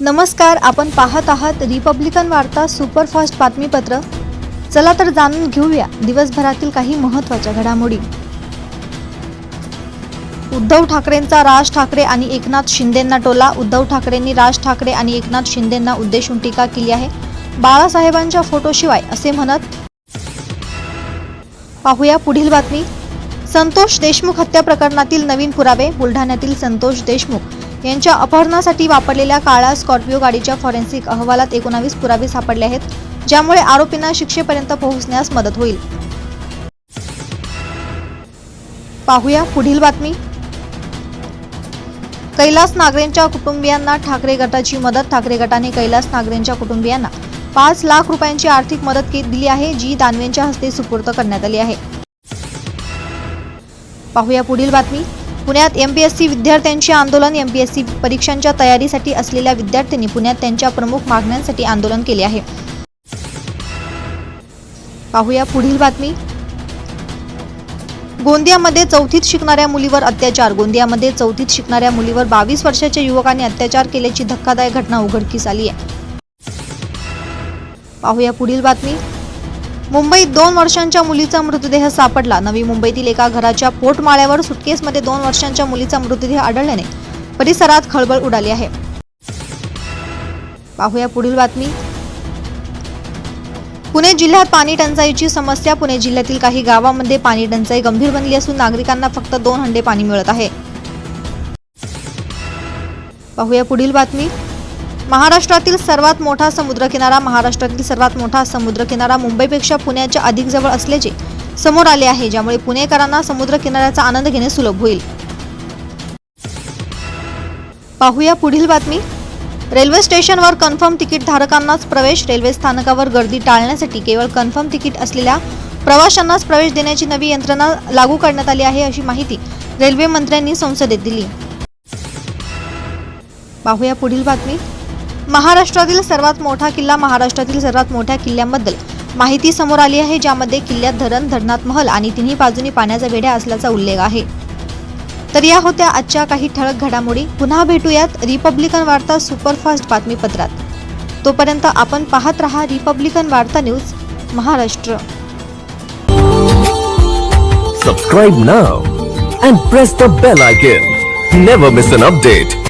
नमस्कार आपण पाहत आहात रिपब्लिकन वार्ता सुपरफास्ट बातमीपत्र. चला तर जाणून घेऊया दिवसभरातील काही महत्त्वाच्या घडामोडी. उद्धव ठाकरेंचा राज ठाकरे आणि एकनाथ शिंदेंना टोला. उद्धव ठाकरेंनी राज ठाकरे आणि एकनाथ शिंदेंना उद्देशून टीका केली आहे. बाळासाहेबांच्या फोटोशिवाय असे म्हणत पाहूया पुढील बातमी. संतोष देशमुख हत्या प्रकरणातील नवीन पुरावे. बुलढाण्यातील संतोष देशमुख यांच्या अपहरणासाठी वापरलेल्या काळा स्कॉर्पिओ गाडीच्या फॉरेन्सिक अहवालात एकोणावीस पुरावे सापडले आहेत ज्यामुळे आरोपींना शिक्षेपर्यंत पोहोचण्यास मदत होईल. पाहूया पुढील बातमी. कैलास नागरेंच्या कुटुंबियांना ठाकरे गटाची मदत ठाकरे गटाने कैलास नागरेंच्या कुटुंबियांना पाच लाख रुपयांची आर्थिक मदत दिली आहे जी दानवेंच्या हस्ते सुपूर्द करण्यात आली आहे. पाहूया पुढील बातमी. पुण्यात एमपीएससी विद्यार्थ्यांचे आंदोलन एमपीएससी परीक्षांच्या तयारीसाठी असलेल्या विद्यार्थ्यांनी पुण्यात त्यांच्या प्रमुख मागण्यांसाठी आंदोलन केले आहे. पाहूया पुढील बातमी. गोंदियामध्ये चौथीत शिकणाऱ्या मुलीवर अत्याचार. गोंदियामध्ये चौथीत शिकणाऱ्या मुलीवर बावीस वर्षाच्या युवकाने अत्याचार केल्याची धक्कादायक घटना उघडकीस आली आहे. पाहूया पुढील बातमी. मुंबईत दोन वर्षांच्या मुलीचा मृतदेह सापडला. नवी मुंबईतील एका घराच्या पोटमाळ्यावर सुटकेसमध्ये दोन वर्षांच्या मुलीचा मृतदेह आढळल्याने परिसरात खळबळ उडाली आहे. पाहूया पुढील बातमी. पुणे जिल्ह्यात पाणी टंचाईची समस्या. पुणे जिल्ह्यातील काही गावांमध्ये पाणी टंचाई गंभीर बनली असून नागरिकांना फक्त दोन हंडे पाणी मिळत आहे. पाहूया पुढील बातमी. महाराष्ट्रातील सर्वात मोठा समुद्रकिनारा महाराष्ट्रातील सर्वात मोठा समुद्रकिनारा मुंबईपेक्षा पुण्याच्या अधिक जवळ असल्याचे समोर आले आहे ज्यामुळे पुणेकरांना समुद्रकिनाऱ्याचा आनंद घेणे सुलभ होईल. पाहूया पुढील बातमी. रेल्वे स्टेशनवर कन्फर्म तिकीट धारकांनाच प्रवेश रेल्वे स्थानकावर गर्दी टाळण्यासाठी केवळ कन्फर्म तिकीट असलेल्या प्रवाशांनाच प्रवेश देण्याची नवी यंत्रणा लागू करण्यात आली आहे अशी माहिती रेल्वे मंत्र्यांनी संसदेत दिली. पाहूया पुढील बातमी. महाराष्ट्रातील सर्वात मोठा किल्ला महाराष्ट्रातील सर्वात मोठ्या किल्ल्याबद्दल माहिती समोर आली आहे ज्यामध्ये किल्ल्यात धरण धरणात महल आणि तिन्ही बाजूनी पाण्याचा वेढ्या असल्याचा उल्लेख आहे. तर या होत्या आजच्या काही ठळक घडामोडी. पुन्हा भेटूयात रिपब्लिकन वार्ता सुपरफास्ट बातमीपत्रात. तोपर्यंत आपण पाहत रहा Republican Varta news Maharashtra. Subscribe now and press the bell icon never miss an update